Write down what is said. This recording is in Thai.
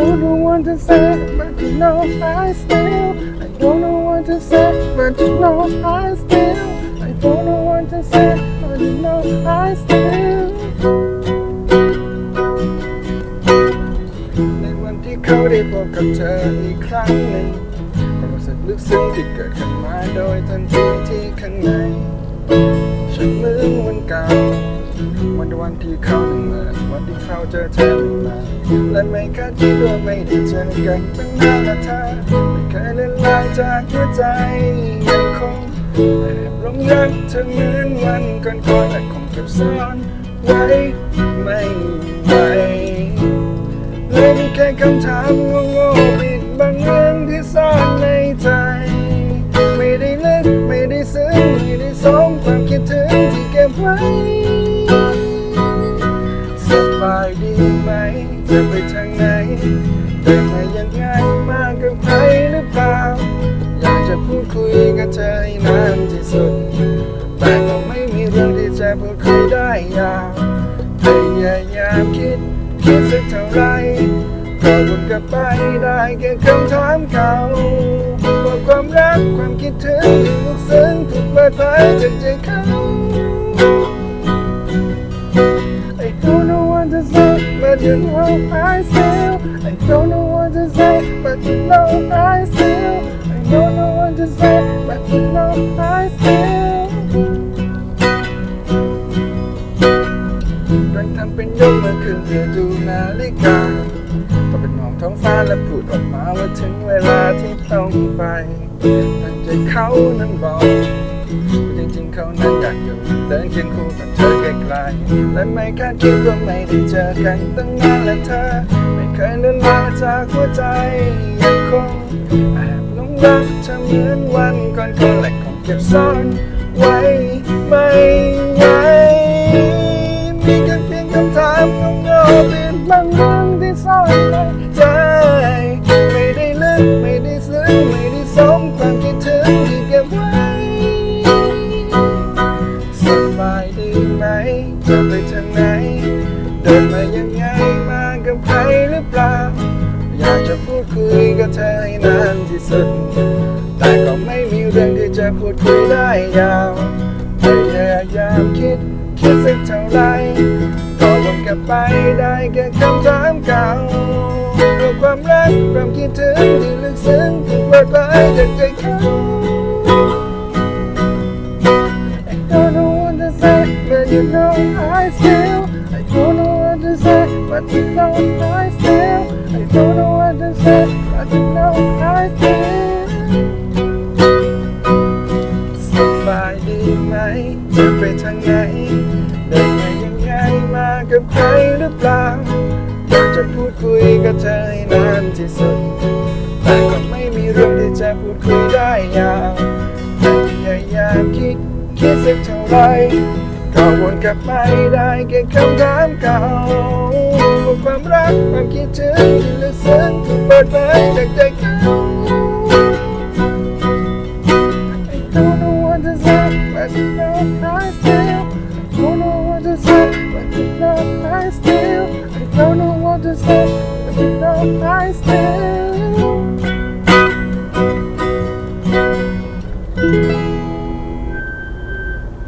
don't know what to say, but you know I still. I don't know what to say, but you know I still. I don't know what to say, but you know I still. ในวันที่เขาได้พบกับเธออีกครั้งหนึ่งความรู้สึกลึกซึ้งที่เกิดขึ้นมาโดยทันทีที่ข้างในฉันเหมือนวันเก่า วันวันที่เขาหนึ่งเมื่อวันที่เขาเจอเธอใหม่และไม่คาดคิดว่าไม่ได้เจอกันตั้งนานและเธอไม่เคยเลือนลางจากหัวใจยังคงแอบหลงรักเธอเหมือนวันก่อนๆและคงเก็บซ่อนไว้ไม่ไหวเลยมีแค่คำถามโง่ๆปิดบังเรื่อ พูดคุยกับเธอให้นานที่สุด แต่ก็ไม่มีเรื่องที่จะพูดคุยได้ยาวพยายามคิดคิดสักเท่าไหรก็วนกลับไปได้แค่คำถามเก่าว่าความรักความคิดถึงที่ลึกซึ้งถูกเปิดเผยจากใจเขา I don't know what to say, but you know I still. I don't know what to say, but you know I still. To say, but you know I still. ดังทำเป็นยกมือขึ้นเพื่อดูนาฬิกาก็เป็นมองท้องฟ้าและพูดออกมาว่าถึงเวลาที่ต้องไปตั้งใจเขานั้นบอกว่าจริงๆเขานั้นอยากอยู่เดินเคียงคู่กับเธอไกลๆและไม่คาดคิดว่าไม่ได้เจอกันตั้งนานและเธอ ไม่เคยเลือนลางจากหัวใจยังคงอบหลง รักเธอเหมือนวันก่อนๆและคงเก็บซ่อนไว้ไม่ไหวมีแค่เพียงคำถามงงๆเป็นบางเรื่องที่ซ่อนในใจไม่ได้ลึกไม่ได้ซึ้งไม่ได้สมความคิดถึงที่เก็บไว้สบายดีไหมจะไปทางไหนเดินมายังไง คุยกับเธอให้นานที่สุด แต่ก็ไม่มีเรื่องที่จะพูดคุยได้ยาวพยายามคิดคิดสักเท่าไรก็วนกลับไปได้แค่คำถามเก่าเรื่องความรักความคิดถึงที่ลึกซึ้งถูกเปิดเผยจากใจเขา I don't know what to say, but you know I still. I don't know what to say, but you know I still. I don't know what to say, but you know I still. สบายดีไหม จะไปทางไหนเดินมายังไงมากับใครหรือเปล่าอยากจะพูดคุยกับเธอให้นานที่สุด แต่ก็ไม่มีเรื่องที่จะพูดคุยได้ยาวพยายามคิดคิดสักเท่าไหร่ ก็วนกลับไปได้แค่คำถามเก่าว่าความรักความคิดถึงที่ลึกซึ้งถูกเปิดเผยจากใจเขา I don't know what to say, but you know I still. I don't know what to say, but you know I still. I don't know what to say, but you know I still.